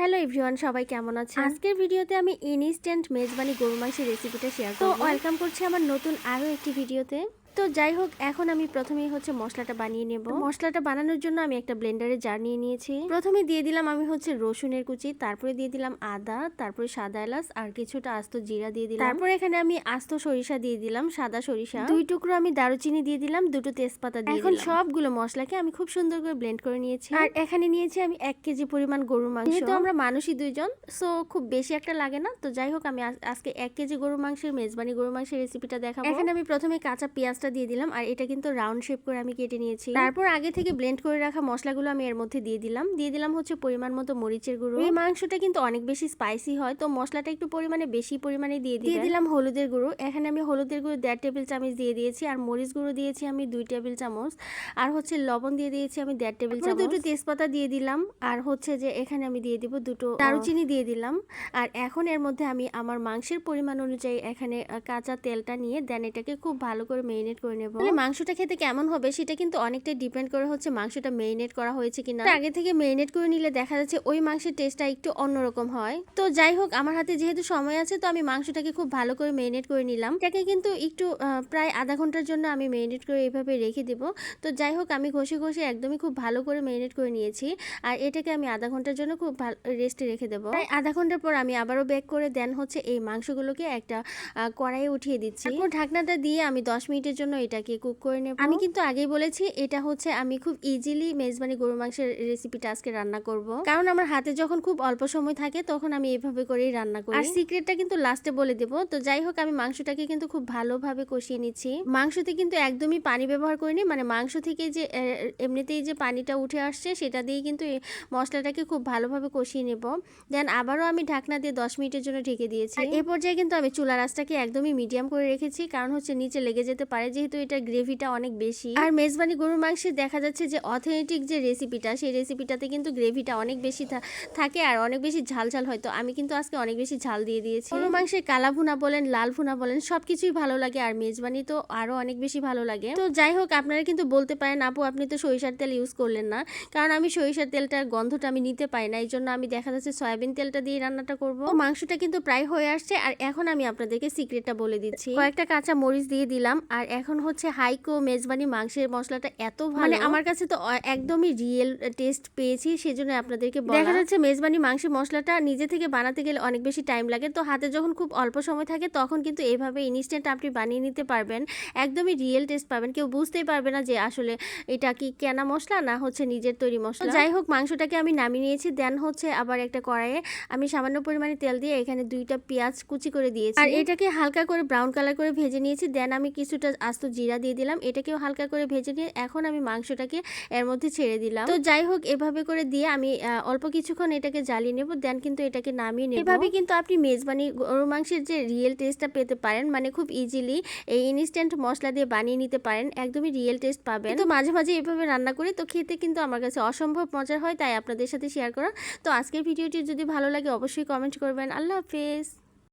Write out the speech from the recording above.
Hello everyone সবাই কেমন আছেন? আজকের ভিডিওতে আমি ইনস্ট্যান্ট মেজবানি গরু মাংসের রেসিপিটা শেয়ার করব। তো ওয়েলকাম করছি আমার নতুন আরও একটি ভিডিওতে। তো যাই হোক এখন আমি প্রথমেই হচ্ছে মশলাটা বানিয়ে নেব। মশলাটা বানানোর জন্য আমি একটা ব্লেন্ডারে জার নিয়ে নিয়েছি। প্রথমে দিয়ে দিলাম আমি হচ্ছে রসুনের কুচি তারপরে দিয়ে দিলাম আদা তারপরে সাদা এলাচ আর কিছুটা আস্ত জিরা দিয়ে দিলাম। তারপরে এখানে আমি আস্ত সরিষা দিয়ে দিলাম সাদা সরিষা। দুই টুকরো আমি দারুচিনি দিয়ে দিলাম দুটো তেজপাতা দিয়ে এখন সবগুলো মশলাকে আমি খুব সুন্দর করে ব্লেন্ড করে নিয়েছি। আর এখানে নিয়েছি আমি এক কেজি পরিমাণ গরুর মাংস। যেহেতু আমরা মানুষই দুইজন সো খুব বেশি একটা লাগে না। তো যাই হোক আমি আজ- আজকে এক কেজি গরুর মাংসের মেজবানি গরুর মাংসের রেসিপিটা দেখাবো। এখানে আমি প্রথমে কাঁচা পেঁয়াজটা দিয়ে দিলাম আর এটা কিন্তু রাউন্ড শেপ করে আমি কেটে নিয়েছি। তারপর আগে থেকে ব্লেন্ড করে রাখা মশলাগুলো আমি এর মধ্যে দিয়ে দিলাম। দিয়ে দিলাম হচ্ছে পরিমাণ মতো মরিচের গুঁড়ো। এই মাংসটা কিন্তু অনেক বেশি স্পাইসি হয় তো মশলাটা একটু পরিমাণে বেশি পরিমাণে দিয়ে দিয়ে দিলাম হলুদের গুঁড়ো। এখানে আমি হলুদের গুঁড়ো দেড় টেবিল চামচ দিয়ে দিয়েছি আর মরিচ গুঁড়ো দিয়েছি আমি দুই টেবিল চামচ। আর হচ্ছে লবণ দিয়ে দিয়েছি আমি দেড় টেবিল চামচ দুটো তেজপাতা দিয়ে দিলাম আর হচ্ছে যে এখানে আমি দিয়ে দিব দুটো দারুচিনি দিয়ে দিলাম। আর এখন এর মধ্যে আমি আমার মাংসের পরিমাণ অনুযায়ী এখানে কাঁচা তেলটা নিয়ে দেন এটাকে খুব ভালো করে মেরিনেট করে নেব। মাংসটা খেতে কেমন হবে সেটা কিন্তু অনেকটাই ডিপেন্ড করে হচ্ছে মাংসটা মেরিনেট করা হয়েছে কিনা। আগে থেকে মেরিনেট করে নিলে দেখা যাচ্ছে ওই মাংসের টেস্টটা একটু অন্যরকম হয়। তো যাই হোক আমার হাতে যেহেতু সময় আছে তো আমি মাংসটাকে খুব ভালো করে মেরিনেট করে নিলাম। এটাকে কিন্তু একটু প্রায় আধা ঘণ্টার জন্য আমি মেরিনেট করে এইভাবে রেখে দেবো। তো যাই হোক আমি ঘষে ঘষে একদমই খুব ভালো করে মেরিনেট করে নিয়েছি। আর এটাকে আমি আধা ঘণ্টার জন্য খুব ভালো রেস্টে রেখে দেবো। প্রায় আধা ঘণ্টার পর আমি আবারও বেক করে দেন হচ্ছে এই মাংসগুলোকে একটা কড়াইয়ে উঠিয়ে দিচ্ছি। ঢাকনাটা দিয়ে আমি দশ মিনিটের জন্য এটাকে কুক করে নেব। আমি কিন্তু আগেই বলেছি এটা হচ্ছে আমি খুব ইজিলি মেজবানি গরু মাংসের রেসিপিটা আজকে রান্না করব। কারণ আমার হাতে যখন খুব অল্প সময় থাকে তখন আমি এইভাবে করেই রান্না করি। আর সিক্রেটটা কিন্তু লাস্টে বলে দেবো। তো যাই হোক আমি মাংসটাকে কিন্তু খুব ভালোভাবে কষিয়ে নিচ্ছি। মাংসতে কিন্তু একদমই পানি ব্যবহার করিনি মানে মাংস থেকে যে এমনিতেই যে পানিটা উঠে আসছে সেটা দিয়ে কিন্তু মশলাটাকে খুব ভালোভাবে কষিয়ে নেব। দেন আবারও আমি ঢাকনা দিয়ে দশ মিনিটের জন্য ঢেকে দিয়েছি। এ পর্যায়ে কিন্তু আমি চুলা রাসটাকে একদমই মিডিয়াম করে রেখেছি কারণ হচ্ছে নিচে লেগে যেতে পারে যেহেতু এটা গ্রেভিটা অনেক বেশি। আর মেজবানি গরুর মাংসে দেখা যাচ্ছে যে অথেন্টিক যে রেসিপিটা সেই রেসিপিটাতে কিন্তু গ্রেভিটা অনেক বেশি থাকে আর অনেক বেশি ঝাল ঝাল হয়। তো আমি কিন্তু আজকে অনেক বেশি ঝাল দিয়ে দিয়েছি। গরুর মাংসের কালা ভুনা বলেন লাল ভুনা বলেন সবকিছুই ভালো লাগে আর মেজবানি তো আরও অনেক বেশি ভালো লাগে। তো যাই হোক আপনারা কিন্তু বলতে পারেন আপু আপনি তো সরিষার তেল ইউজ করলেন না। কারণ আমি সরিষার তেলটার গন্ধটা আমি নিতে পাই না এই জন্য আমি দেখা যাচ্ছে সয়াবিন তেলটা দিয়ে রান্নাটা করব। মাংসটা কিন্তু প্রায় হয়ে আসছে আর এখন আমি আপনাদেরকে সিক্রেটটা বলে দিচ্ছি। কয়েকটা কাঁচা মরিচ দিয়ে দিলাম আর এখন হচ্ছে হাইকো মেজবানি মাংসের মশলাটা এত ভালো। মানে আমার কাছে তো একদমই রিয়েল টেস্ট পেয়েছি সেজন্য আপনাদেরকে দেখা যাচ্ছে মেজবানি মাংসের মশলাটা নিজে থেকে বানাতে গেলে অনেক বেশি টাইম লাগে। তো হাতে যখন খুব অল্প সময় থাকে তখন কিন্তু এভাবে ইনস্ট্যান্ট আপনি বানিয়ে নিতে পারবেন। একদমই রিয়েল টেস্ট পাবেন। কেউ বুঝতেই পারবে না যে আসলে এটা কি কেনা মশলা না হচ্ছে নিজের তৈরি মশলা। যাই হোক মাংসটাকে আমি নামিয়ে নিয়েছি দেন হচ্ছে আবার একটা কড়াইয়ে আমি সামান্য পরিমাণে তেল দিয়ে এখানে দুইটা পেঁয়াজ কুচি করে দিয়েছি। আর এটাকে হালকা করে ব্রাউন কালার করে ভেজে নিয়েছি দেন আমি কিছুটা আস্ত জিরা দিয়ে দিলাম, এটাকেও হালকা করে ভেজে নিয়ে এখন আমি মাংসটাকে এর মধ্যে ছেড়ে দিলাম। তো যাই হোক, এভাবে করে দিয়ে আমি অল্প কিছুক্ষণ এটাকে জ্বালিয়ে নেব দেন কিন্তু এটাকে নামিয়ে নেব। এভাবে কিন্তু আপনি মেজবানি গরু মাংসের যে রিয়েল টেস্টটা পেতে পারেন মানে খুব ইজিলি এই ইনস্ট্যান্ট মশলা দিয়ে বানিয়ে নিতে পারেন, একদমই রিয়েল টেস্ট পাবেন। তো মাঝে মাঝে এভাবে রান্না করি, তো খেতে কিন্তু আমার কাছে অসম্ভব মজার হয়, তাই আপনাদের সাথে শেয়ার করা। তো আজকের ভিডিওটি যদি ভালো লাগে, অবশ্যই কমেন্ট করবেন। আল্লাহ হাফেজ।